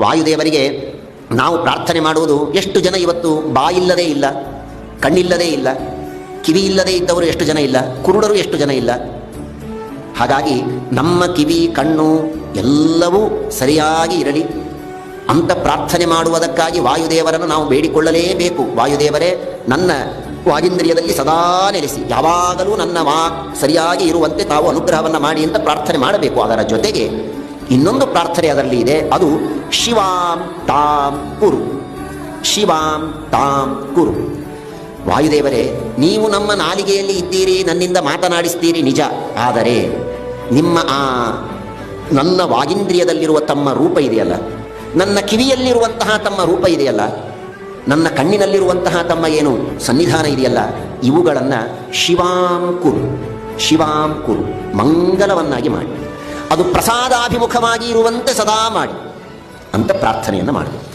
ವಾಯುದೇವರಿಗೆ ನಾವು ಪ್ರಾರ್ಥನೆ ಮಾಡುವುದು ಎಷ್ಟು ಜನ ಇವತ್ತು ಬಾಯಿಲ್ಲದೇ ಇಲ್ಲ, ಕಣ್ಣಿಲ್ಲದೇ ಇಲ್ಲ, ಕಿವಿ ಇಲ್ಲದೇ ಇದ್ದವರು ಎಷ್ಟು ಜನ ಇಲ್ಲ, ಕುರುಡರು ಎಷ್ಟು ಜನ ಇಲ್ಲ. ಹಾಗಾಗಿ ನಮ್ಮ ಕಿವಿ, ಕಣ್ಣು ಎಲ್ಲವೂ ಸರಿಯಾಗಿ ಇರಲಿ. ಅಂತ ಪ್ರಾರ್ಥನೆ ಮಾಡುವುದಕ್ಕಾಗಿ ವಾಯುದೇವರನ್ನು ನಾವು ಬೇಡಿಕೊಳ್ಳಲೇಬೇಕು. ವಾಯುದೇವರೇ, ನನ್ನ ವಾಗೇಂದ್ರಿಯದಲ್ಲಿ ಸದಾ ನೆಲೆಸಿ, ಯಾವಾಗಲೂ ನನ್ನ ವಾ ಸರಿಯಾಗಿ ಇರುವಂತೆ ತಾವು ಅನುಗ್ರಹವನ್ನು ಮಾಡಿ ಅಂತ ಪ್ರಾರ್ಥನೆ ಮಾಡಬೇಕು. ಅದರ ಜೊತೆಗೆ ಇನ್ನೊಂದು ಪ್ರಾರ್ಥನೆ ಅದರಲ್ಲಿ ಇದೆ. ಅದು ಶಿವಾಂ ತಾಂ ಕುರು. ಶಿವಾಂ ತಾಂ ಕುರು. ವಾಯುದೇವರೇ, ನೀವು ನಮ್ಮ ನಾಲಿಗೆಯಲ್ಲಿ ಇದ್ದೀರಿ, ನನ್ನಿಂದ ಮಾತನಾಡಿಸ್ತೀರಿ ನಿಜ. ಆದರೆ ನಿಮ್ಮ ಆ ನನ್ನ ವಾಗೀಂದ್ರಿಯದಲ್ಲಿರುವ ತಮ್ಮ ರೂಪ ಇದೆಯಲ್ಲ? ನನ್ನ ಕಿವಿಯಲ್ಲಿರುವಂತಹ ತಮ್ಮ ರೂಪ ಇದೆಯಲ್ಲ? ನನ್ನ ಕಣ್ಣಿನಲ್ಲಿರುವಂತಹ ತಮ್ಮ ಏನು ಸನ್ನಿಧಾನ ಇದೆಯಲ್ಲ? ಇವುಗಳನ್ನು ಶಿವಾಂ ಕುರು. ಶಿವಾಂ ಕುರು. ಮಂಗಲವನ್ನಾಗಿ ಮಾಡಿ. ಅದು ಪ್ರಸಾದಾಭಿಮುಖವಾಗಿ ಇರುವಂತೆ ಸದಾ ಮಾಡಿ ಅಂತ ಪ್ರಾರ್ಥನೆಯನ್ನು ಮಾಡಬೇಕು